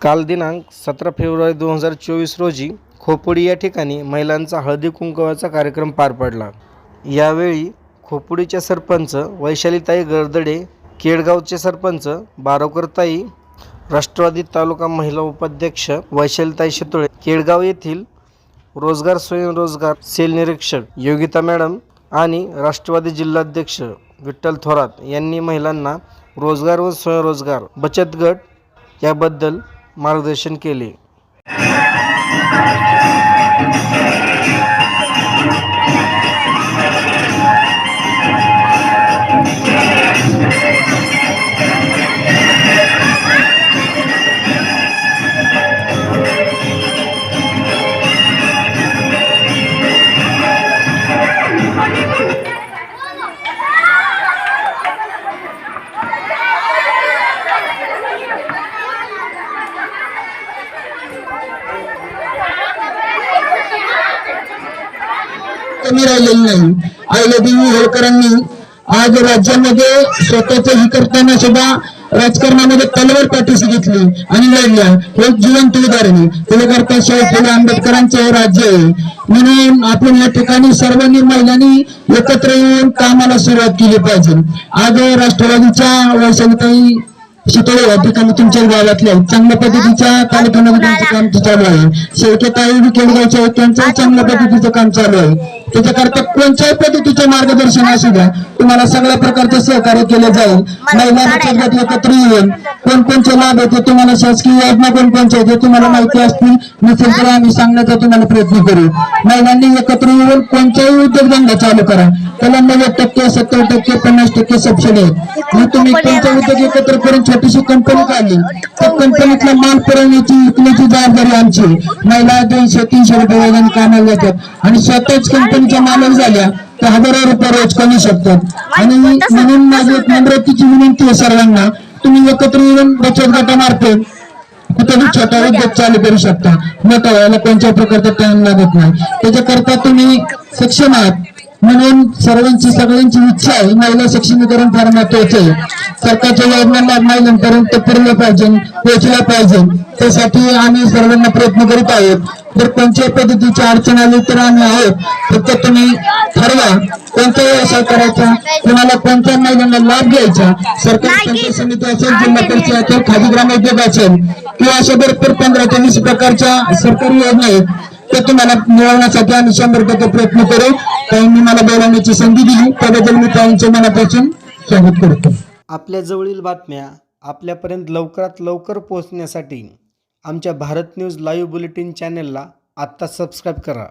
काल दिनांक सतरा फेब्रुवारी दोन हजार चोवीस रोजी खोपोडी या ठिकाणी महिलांचा हळदी कुंकवाचा कार्यक्रम पार पडला. यावेळी खोपोडीच्या सरपंच वैशालीताई गर्दडे केडगावचे सरपंच बारोकरताई राष्ट्रवादी तालुका महिला उपाध्यक्ष वैशालीताई शितोळे केडगाव येथील रोजगार स्वयंरोजगार सेल निरीक्षक योगिता मॅडम आणि राष्ट्रवादी जिल्हाध्यक्ष विठ्ठल थोरात यांनी महिलांना रोजगार व स्वयंरोजगार बचत गट याबद्दल मार्गदर्शन केले. कमी राहिलेली नाही. अहिल्यादेवी होळकरांनी आज राज्यामध्ये स्वतःच हे करताना सुद्धा राजकारणामध्ये तलवार पाठीशी घेतली आणि लढल्या. हे एक जिवंत उदाहरण आहे. त्याला करता शाहू फुले आंबेडकरांचं राज्य आहे. म्हणून आपण या ठिकाणी सर्वांनी महिलांनी एकत्र येऊन कामाला सुरुवात केली पाहिजे. आज राष्ट्रवादीच्या वैशालताई शितोळे या ठिकाणी तुमच्या गावातले आहेत. चांगल्या पद्धतीच्या कार्यक्रमामध्ये त्यांचं काम चालू आहे. शेवकेताई केळगावचे आहेत. त्यांचं चांगल्या पद्धतीचं काम चालू आहे. त्याच्याकरता कोणत्याही पद्धतीचे मार्गदर्शन असू द्या. तुम्हाला सगळ्या प्रकारचं सहकार्य केलं जाईल. महिला बचत एकत्र येऊन कोणकोणचे लाभ आहेत ते तुम्हाला शासकीय योजना कोणकोणच्या आहेत तुम्हाला माहिती असतील. नसेल तर आम्ही सांगण्याचा तुम्हाला प्रयत्न करू. महिलांनी एकत्र येऊन कोणत्याही उद्योगधंदा चालू करा. त्याला नव्वद टक्के सत्तर टक्के पन्नास टक्के सबसिडी आहे. मग तुम्ही कोणता उद्योग एकत्र करून छोटीशी कंपनी काढली? त्या कंपनीतला माल पुरवण्याची विकण्याची जबाबदारी आमची. महिला दोनशे तीनशे रुपये वेगाने कामाला जातात. आणि स्वतःच कंपनीच्या मालक झाल्या तर हजारो रुपये रोज कमी शकतात. आणि म्हणून माझी एक नम्रतेची विनंती आहे सर्वांना तुम्ही एकत्र येऊन बचत गटामार्फत कुठेही छोटा उद्योग चालू करू शकता. मोठा व्हायला कोणत्या प्रकारचा टाइम लागत नाही. त्याच्याकरता तुम्ही सक्षम आहात. म्हणून सर्वांची सगळ्यांची इच्छा आहे महिला सक्षमीकरण फार महत्वाचं आहे. सरकारच्या योजना लाभ महिलांपर्यंत पुरले पाहिजे पोहोचला पाहिजे. त्यासाठी आम्ही सर्वांना प्रयत्न करीत आहोत. जर कोणत्याही पद्धतीची अडचण आली तर आम्ही आहोत. फक्त तुम्ही ठरवा कोणता व्यवसाय करायचा कोणाला कोणत्या महिलांना लाभ घ्यायचा सरकारी समिती असेल जिल्हा परिषद असेल खादी ग्रामोद्योग असेल किंवा अशा भरपूर पंधरा ते वीस प्रकारच्या सरकारी योजना आहेत. ते तुम्हाला मिळवण्यासाठी आम्ही शंभर टक्के प्रयत्न करू त्यांनी मला बोलवण्याची संधी दिली. त्याबद्दल मी त्यांच्या मनापासून स्वागत करतो. आपल्या जवळील बातम्या आपल्यापर्यंत लवकरात लवकर पोहोचण्यासाठी आमच्या भारत न्यूज लाईव्ह बुलेटिन चॅनेलला आत्ता सबस्क्राईब करा.